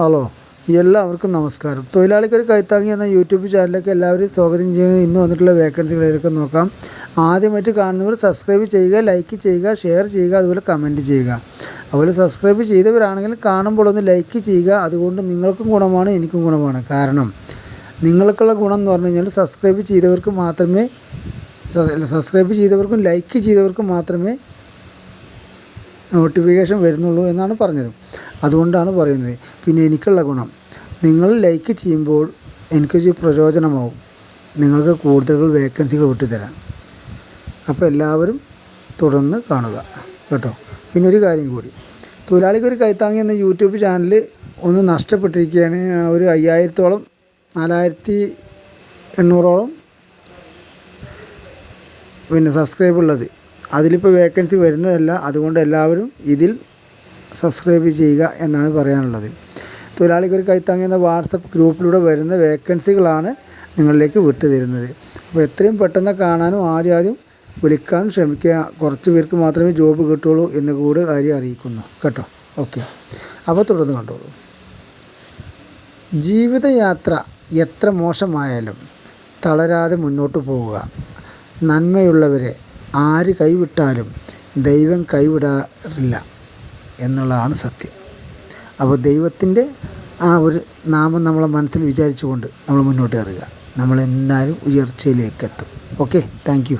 Hello എല്ലാവർക്കും നമസ്കാരം. തൊഴിലാളിക്കൊരു കൈത്താങ്ങി എന്ന യൂട്യൂബ് ചാനലിലേക്ക് എല്ലാവരും സ്വാഗതം ചെയ്യുക ഇന്ന് വന്നിട്ടുള്ള വേക്കൻസികൾ ഏതൊക്കെ നോക്കാം. ആദ്യമായിട്ട് കാണുന്നവർ സബ്സ്ക്രൈബ് ചെയ്യുക ലൈക്ക് ചെയ്യുക ഷെയർ ചെയ്യുക അതുപോലെ കമന്റ് ചെയ്യുക. അതുപോലെ സബ്സ്ക്രൈബ് ചെയ്തവരാണെങ്കിൽ കാണുമ്പോൾ ഒന്ന് ലൈക്ക് ചെയ്യുക. അതുകൊണ്ട് നിങ്ങൾക്കും ഗുണമാണ് എനിക്കും ഗുണമാണ്. കാരണം നിങ്ങൾക്കുള്ള ഗുണം എന്ന് പറഞ്ഞു കഴിഞ്ഞാൽ സബ്സ്ക്രൈബ് ചെയ്തവർക്ക് മാത്രമേ സബ്സ്ക്രൈബ് ചെയ്തവർക്കും ലൈക്ക് ചെയ്തവർക്കും മാത്രമേ നോട്ടിഫിക്കേഷൻ വരുന്നുള്ളൂ എന്നാണ് പറഞ്ഞത്. അതുകൊണ്ടാണ് പറയുന്നത്. പിന്നെ എനിക്കുള്ള ഗുണം. നിങ്ങൾ ലൈക്ക് ചെയ്യുമ്പോൾ എനിക്കൊരു പ്രയോജനമാവും നിങ്ങൾക്ക് കൂടുതൽ വേക്കൻസികൾ വിട്ടുതരാൻ അപ്പോൾ എല്ലാവരും തുടർന്ന് കാണുക കേട്ടോ. പിന്നെ ഒരു കാര്യം കൂടി. തൊഴിലാളിക്ക് ഒരു കൈത്താങ്ങി എന്ന യൂട്യൂബ് ചാനൽ ഒന്ന് നഷ്ടപ്പെട്ടിരിക്കുകയാണ്. ഒരു അയ്യായിരത്തോളം നാലായിരത്തി എണ്ണൂറോളം പിന്നെ സബ്സ്ക്രൈബ് ഉള്ളത്. അതിലിപ്പോൾ വേക്കൻസി വരുന്നതല്ല. അതുകൊണ്ട് എല്ലാവരും ഇതിൽ സബ്സ്ക്രൈബ് ചെയ്യുക എന്നാണ് പറയാനുള്ളത്. തൊഴിലാളിക്ക് ഒരു കൈത്താങ്ങി എന്ന വാട്സപ്പ് ഗ്രൂപ്പിലൂടെ വരുന്ന വേക്കൻസികളാണ് നിങ്ങളിലേക്ക് വിട്ടു തരുന്നത് അപ്പോൾ എത്രയും പെട്ടെന്ന് കാണാനും ആദ്യം ആദ്യം വിളിക്കാനും ശ്രമിക്കുക. കുറച്ച് പേർക്ക് മാത്രമേ ജോബ് കിട്ടുള്ളൂ എന്ന് കൂടെ കാര്യം അറിയിക്കുന്നു. കേട്ടോ? ഓക്കെ. അപ്പോൾ തുടർന്ന് കണ്ടോളൂ. ജീവിതയാത്ര എത്ര മോശമായാലും തളരാതെ മുന്നോട്ട് പോവുക. നന്മയുള്ളവരെ ആര് കൈവിട്ടാലും ദൈവം കൈവിടാറില്ല എന്നുള്ളതാണ് സത്യം. അപ്പോൾ ദൈവത്തിന്റെ ആ ഒരു നാമം നമ്മളെ മനസ്സിൽ വിചാരിച്ചുകൊണ്ട് നമ്മൾ മുന്നോട്ട് ഇറങ്ങുക നമ്മളെന്തായാലും ഉയർച്ചയിലേക്ക് എത്തും ഓക്കെ താങ്ക് യു